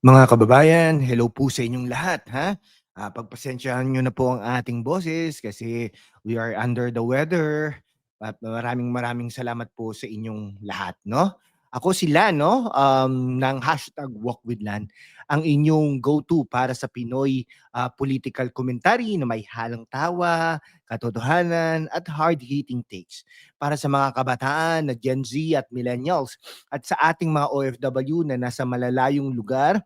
Mga kababayan, hello po sa inyong lahat, ha? Ah, pagpasensyahan niyo na po ang ating boses kasi we are under the weather at maraming maraming salamat po sa inyong lahat, no? Ako si Lan, no? Um, ng hashtag Walk with Lan, ang inyong go-to para sa Pinoy ah, political commentary na may halang tawa, katotohanan at hard-hitting takes para sa mga kabataan na Gen Z at millennials at sa ating mga OFW na nasa malalayong lugar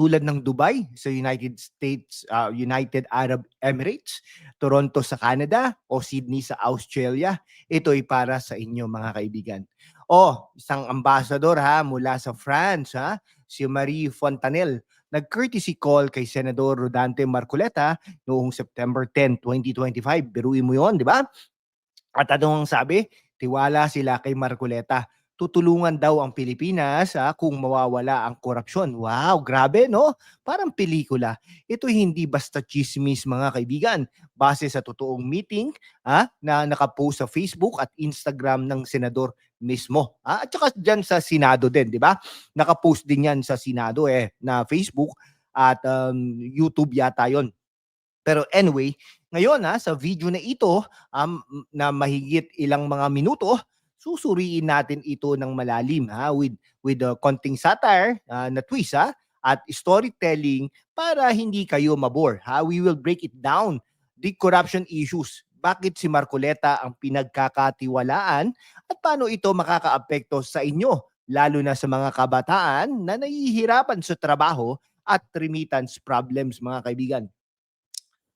tulad ng Dubai sa United States, uh, United Arab Emirates, Toronto sa Canada o Sydney sa Australia. Ito ay para sa inyo mga kaibigan. O, isang ambassador ha mula sa France ha, si Marie Fontanel nag-courtesy call kay Senador Rodante Marcoleta noong September 10, 2025. Biruin mo 'yon, di ba? At ano ang sabi? Tiwala sila kay Marcoleta tutulungan daw ang Pilipinas ah, kung mawawala ang korupsyon. Wow, grabe no? Parang pelikula. Ito hindi basta chismis mga kaibigan. Base sa totoong meeting ah, na nakapost sa Facebook at Instagram ng senador mismo. Ah, at saka dyan sa Senado din, di ba? Nakapost din yan sa Senado eh, na Facebook at um, YouTube yata yon. Pero anyway, ngayon ha, sa video na ito um, na mahigit ilang mga minuto, susuriin natin ito ng malalim ha with with the uh, konting satire uh, na twist ha at storytelling para hindi kayo mabore ha. We will break it down the corruption issues. Bakit si Marcoleta ang pinagkakatiwalaan at paano ito makakaapekto sa inyo lalo na sa mga kabataan na nahihirapan sa trabaho at remittance problems mga kaibigan?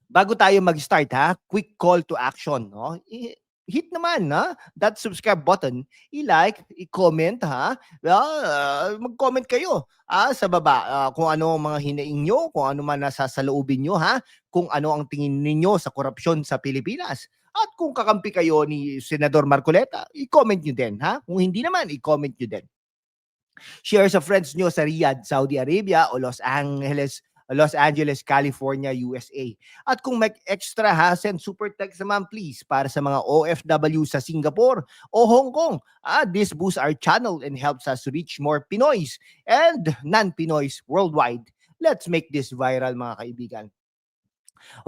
Bago tayo mag-start ha quick call to action no hit naman na that subscribe button, i-like, i-comment ha. Well, uh, mag-comment kayo ah, sa baba uh, kung ano ang mga hinaing nyo, kung ano man nasa sa loobin nyo ha, kung ano ang tingin ninyo sa korupsyon sa Pilipinas. At kung kakampi kayo ni Senador Marcoleta, i-comment nyo din ha. Kung hindi naman, i-comment nyo din. Share sa friends nyo sa Riyadh, Saudi Arabia o Los Angeles, Los Angeles, California, USA. At kung may extra ha, send super text naman please para sa mga OFW sa Singapore o Hong Kong. Ah, this boosts our channel and helps us reach more Pinoys and non-Pinoys worldwide. Let's make this viral mga kaibigan.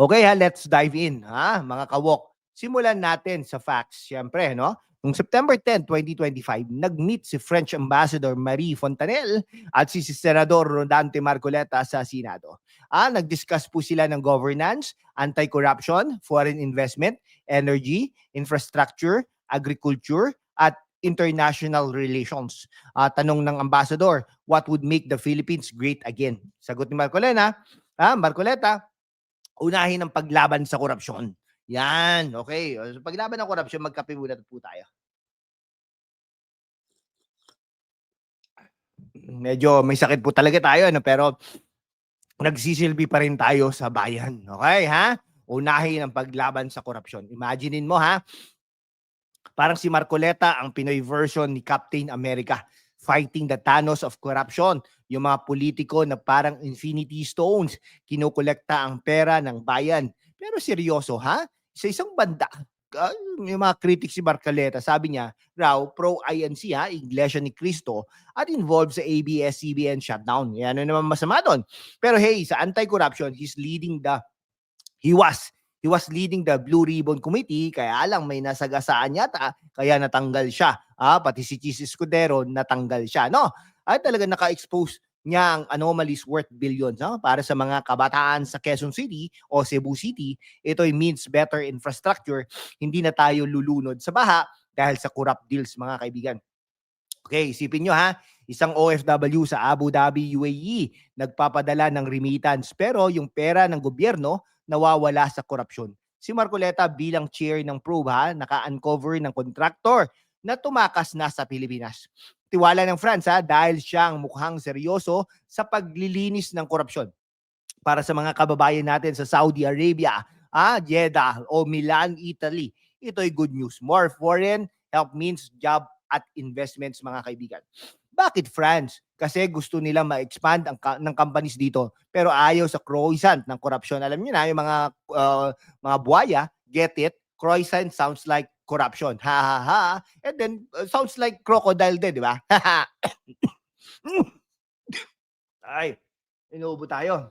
Okay ha, let's dive in ha, mga kawok. Simulan natin sa facts, syempre, no? Noong September 10, 2025, nag-meet si French Ambassador Marie Fontanel at si Senador Rodante Marcoleta sa Senado. Ah, nag-discuss po sila ng governance, anti-corruption, foreign investment, energy, infrastructure, agriculture, at international relations. Ah, tanong ng ambassador, what would make the Philippines great again? Sagot ni Marcoleta, ah, Marcoleta, unahin ang paglaban sa korupsyon. Yan, okay. O, paglaban ng korupsyon, magkape muna po tayo. Medyo may sakit po talaga tayo, ano, pero nagsisilbi pa rin tayo sa bayan. Okay, ha? Unahin ang paglaban sa korupsyon. Imaginein mo, ha? Parang si Marcoleta, ang Pinoy version ni Captain America fighting the Thanos of corruption. Yung mga politiko na parang infinity stones, kinukolekta ang pera ng bayan. Pero seryoso, ha? Sa isang banda, uh, yung mga critics si Barcaleta, sabi niya, raw, pro-INC ha, Iglesia ni Cristo, at involved sa ABS-CBN shutdown. Yan ano naman masama doon. Pero hey, sa anti-corruption, he's leading the, he was, he was leading the Blue Ribbon Committee, kaya lang may nasagasaan yata, kaya natanggal siya. Ah, pati si Chis Escudero, natanggal siya. No? Ay talaga naka-expose niya ang anomalies worth billions no? para sa mga kabataan sa Quezon City o Cebu City. Ito means better infrastructure. Hindi na tayo lulunod sa baha dahil sa corrupt deals mga kaibigan. Okay, isipin nyo ha, isang OFW sa Abu Dhabi, UAE, nagpapadala ng remittance pero yung pera ng gobyerno nawawala sa korupsyon. Si Marcoleta bilang chair ng probe ha, naka-uncover ng contractor na tumakas na sa Pilipinas tiwala ng France ha, dahil siyang mukhang seryoso sa paglilinis ng korupsyon. Para sa mga kababayan natin sa Saudi Arabia, ah, Jeddah o Milan, Italy, ito ay good news. More foreign help means job at investments mga kaibigan. Bakit France? Kasi gusto nila ma-expand ang ng companies dito pero ayaw sa croissant ng corruption. Alam niyo na yung mga uh, mga buhaya, get it? Croissant sounds like corruption. Ha ha ha. And then uh, sounds like crocodile din, di ba? Ay, inuubo tayo.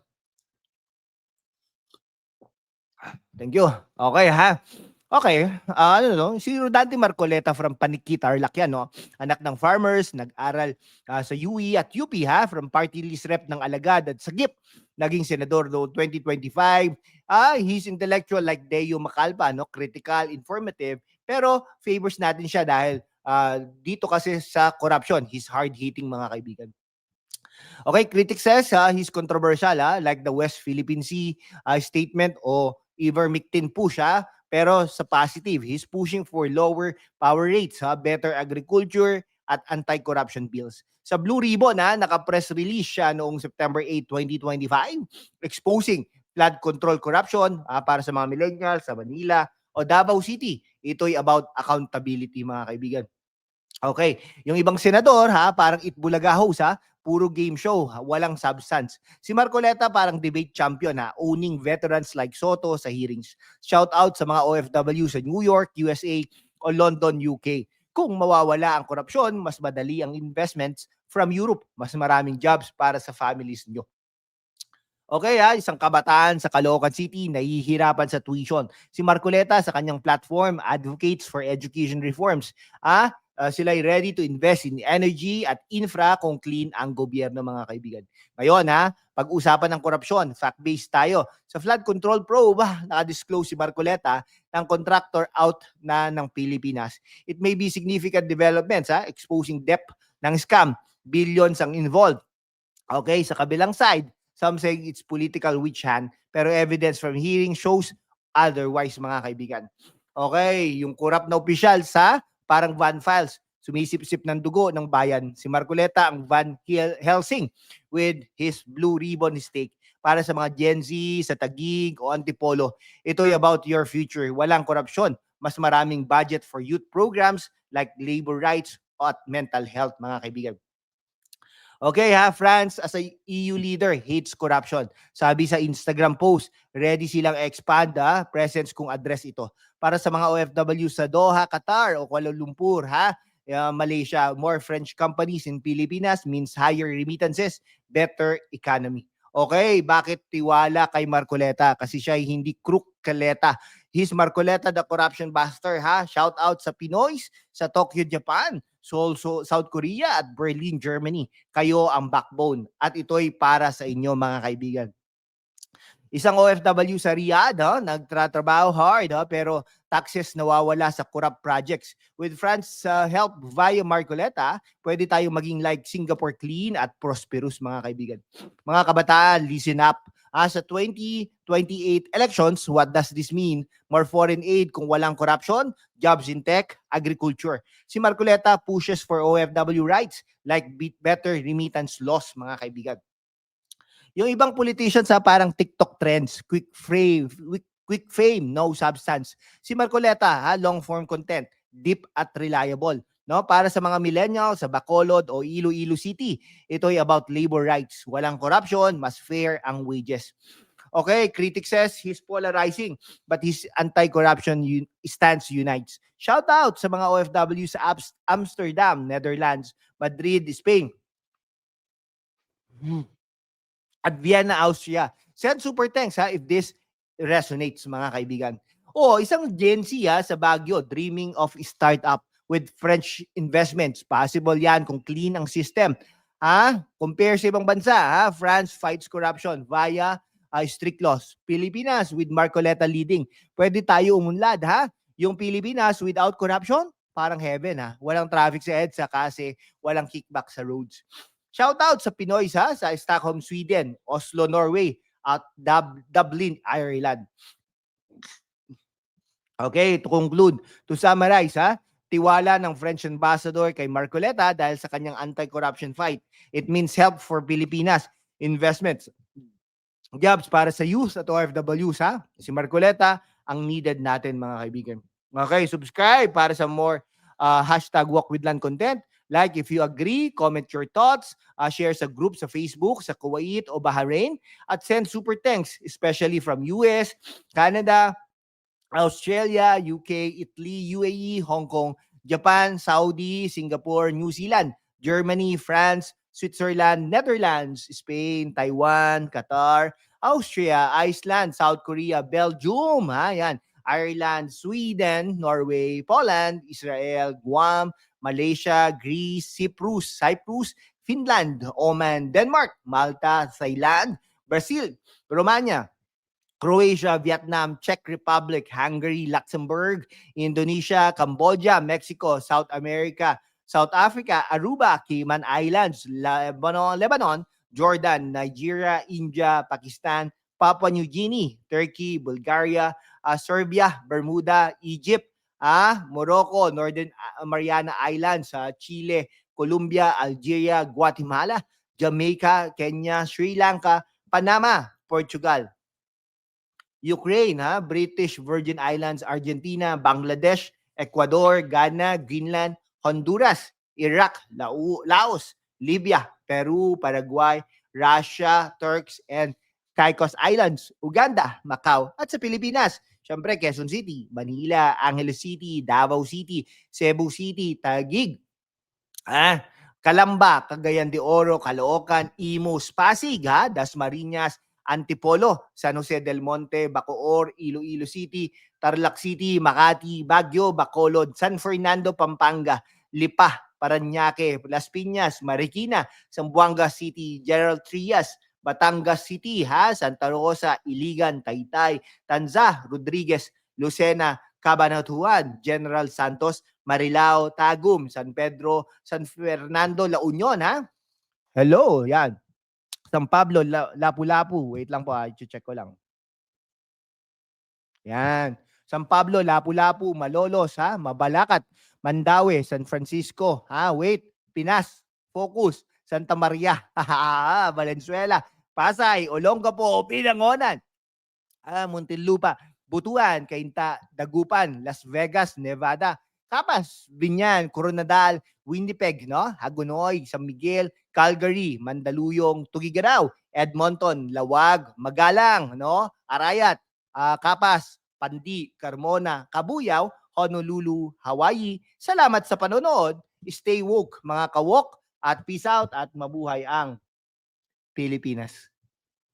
Thank you. Okay ha. Okay, ah, ano no, si Rodante Marcoleta from Paniqui, Tarlac yan, no? Anak ng farmers, nag-aral ah, sa UE at UP ha, from party list rep ng Alagad at Sagip. Naging senador noong 2025. Ah, he's intellectual like Deo Macalpa, no? Critical, informative, pero favors natin siya dahil ah, dito kasi sa corruption, he's hard-hitting mga kaibigan. Okay, critic says ah, he's controversial ah, like the West Philippine Sea ah, statement o ivermectin po siya pero sa positive, he's pushing for lower power rates, ha, better agriculture at anti-corruption bills. Sa Blue Ribbon, ha, naka-press release siya noong September 8, 2025, exposing flood control corruption ha, para sa mga millennials sa Manila o Davao City. Ito'y about accountability, mga kaibigan. Okay, yung ibang senador ha, parang itbulaga host ha, puro game show, walang substance. Si Marcoleta parang debate champion ha, owning veterans like Soto sa hearings. Shout out sa mga OFW sa New York, USA o London, UK. Kung mawawala ang korupsyon, mas madali ang investments from Europe. Mas maraming jobs para sa families nyo. Okay ha, isang kabataan sa Caloocan City nahihirapan sa tuition. Si Marcoleta sa kanyang platform advocates for education reforms. Ah, uh, sila ay ready to invest in energy at infra kung clean ang gobyerno mga kaibigan. Ngayon ha, pag-usapan ng korupsyon, fact-based tayo. Sa flood control probe, ah, naka-disclose si Marcoleta ng contractor out na ng Pilipinas. It may be significant developments ha, exposing depth ng scam, billions ang involved. Okay, sa kabilang side, some say it's political witch hunt, pero evidence from hearing shows otherwise mga kaibigan. Okay, yung corrupt na opisyal sa parang Van Files, sumisip-sip ng dugo ng bayan. Si Marcoleta ang Van Hel- Helsing with his blue ribbon stake para sa mga Gen Z, sa Tagig o Antipolo. Ito about your future. Walang korupsyon. Mas maraming budget for youth programs like labor rights at mental health, mga kaibigan. Okay ha, France as a EU leader hates corruption. Sabi sa Instagram post, ready silang expand ha, presence kung address ito. Para sa mga OFW sa Doha, Qatar o Kuala Lumpur ha, uh, Malaysia, more French companies in Pilipinas means higher remittances, better economy. Okay, bakit tiwala kay Marcoleta? Kasi siya ay hindi crook kaleta. He's Marcoleta the corruption buster ha. Shout out sa Pinoys sa Tokyo, Japan. Seoul, so, South Korea at Berlin, Germany. Kayo ang backbone at ito'y para sa inyo mga kaibigan. Isang OFW sa Riyadh, ha, nagtratrabaho hard, ha, pero taxes nawawala sa corrupt projects. With France uh, help via Marcoleta, pwede tayo maging like Singapore clean at prosperous mga kaibigan. Mga kabataan, listen up. Ah, sa 2028 elections, what does this mean? More foreign aid kung walang corruption, jobs in tech, agriculture. Si Marcoleta pushes for OFW rights like better remittance laws, mga kaibigan. Yung ibang politicians sa parang TikTok trends, quick fame, quick, quick fame, no substance. Si Marcoleta, ha, long form content, deep at reliable. No, para sa mga millennials sa Bacolod o Iloilo City, ito ay about labor rights. Walang corruption, mas fair ang wages. Okay, critic says he's polarizing, but his anti-corruption stance unites. Shout out sa mga OFW sa Amsterdam, Netherlands, Madrid, Spain. Hmm at Vienna, Austria. Send super thanks ha if this resonates mga kaibigan. O isang Gen Z ha, sa Baguio, dreaming of startup with French investments. Possible yan kung clean ang system. Ha? Compare sa ibang bansa, ha? France fights corruption via uh, strict laws. Pilipinas with Marcoleta leading. Pwede tayo umunlad, ha? Yung Pilipinas without corruption, parang heaven, ha? Walang traffic sa EDSA kasi walang kickback sa roads. Shout out sa Pinoy ha, sa Stockholm, Sweden, Oslo, Norway, at Dub- Dublin, Ireland. Okay, to conclude, to summarize ha, tiwala ng French ambassador kay Marcoleta dahil sa kanyang anti-corruption fight. It means help for Pilipinas, investments, jobs para sa youth at OFWs ha. Si Marcoleta ang needed natin mga kaibigan. Okay, subscribe para sa more uh, hashtag walk with land content. Like if you agree, comment your thoughts, uh, share sa group sa Facebook, sa Kuwait o Bahrain, at send super thanks, especially from US, Canada, Australia, UK, Italy, UAE, Hong Kong, Japan, Saudi, Singapore, New Zealand, Germany, France, Switzerland, Netherlands, Spain, Taiwan, Qatar, Austria, Iceland, South Korea, Belgium, ha, yan, Ireland, Sweden, Norway, Poland, Israel, Guam, Malaysia, Greece, Cyprus, Cyprus, Finland, Oman, Denmark, Malta, Thailand, Brazil, Romania, Croatia, Vietnam, Czech Republic, Hungary, Luxembourg, Indonesia, Cambodia, Mexico, South America, South Africa, Aruba, Cayman Islands, Lebanon, Lebanon, Jordan, Nigeria, India, Pakistan, Papua New Guinea, Turkey, Bulgaria, uh, Serbia, Bermuda, Egypt, ah, Morocco, Northern uh, Mariana Islands, uh, Chile, Colombia, Algeria, Guatemala, Jamaica, Kenya, Sri Lanka, Panama, Portugal, Ukraine, ha? British Virgin Islands, Argentina, Bangladesh, Ecuador, Ghana, Greenland, Honduras, Iraq, Laos, Libya, Peru, Paraguay, Russia, Turks, and Caicos Islands, Uganda, Macau, at sa Pilipinas. Siyempre, Quezon City, Manila, Angeles City, Davao City, Cebu City, Taguig, ah, Calamba, Cagayan de Oro, Caloocan, Imus, Pasig, ha? Dasmariñas, Antipolo, San Jose del Monte, Bacoor, Iloilo City, Tarlac City, Makati, Baguio, Bacolod, San Fernando, Pampanga, Lipa, Paranaque, Las Piñas, Marikina, Zamboanga City, General Trias, Batangas City, ha? Santa Rosa, Iligan, Taytay, Tanza, Rodriguez, Lucena, Cabanatuan, General Santos, Marilao, Tagum, San Pedro, San Fernando, La Union, ha? Hello, yan. San Pablo, La- Lapu-Lapu. Wait lang po, ah, check ko lang. Yan. San Pablo, Lapu-Lapu, Malolos, ha? Mabalakat, Mandaue, San Francisco, ha? Wait, Pinas, Focus, Santa Maria, Valenzuela, Pasay, Olongapo, Pinangonan, ah, Muntinlupa, Butuan, Cainta, Dagupan, Las Vegas, Nevada, Capas, Binyan, Coronadal, Winnipeg, no? Hagonoy, San Miguel, Calgary, Mandaluyong, Tugigaraw, Edmonton, Lawag, Magalang, no? Arayat, ah, Capas, Pandi, Carmona, Kabuyaw, Honolulu, Hawaii. Salamat sa panonood. Stay woke, mga kawok, at peace out at mabuhay ang Pilipinas.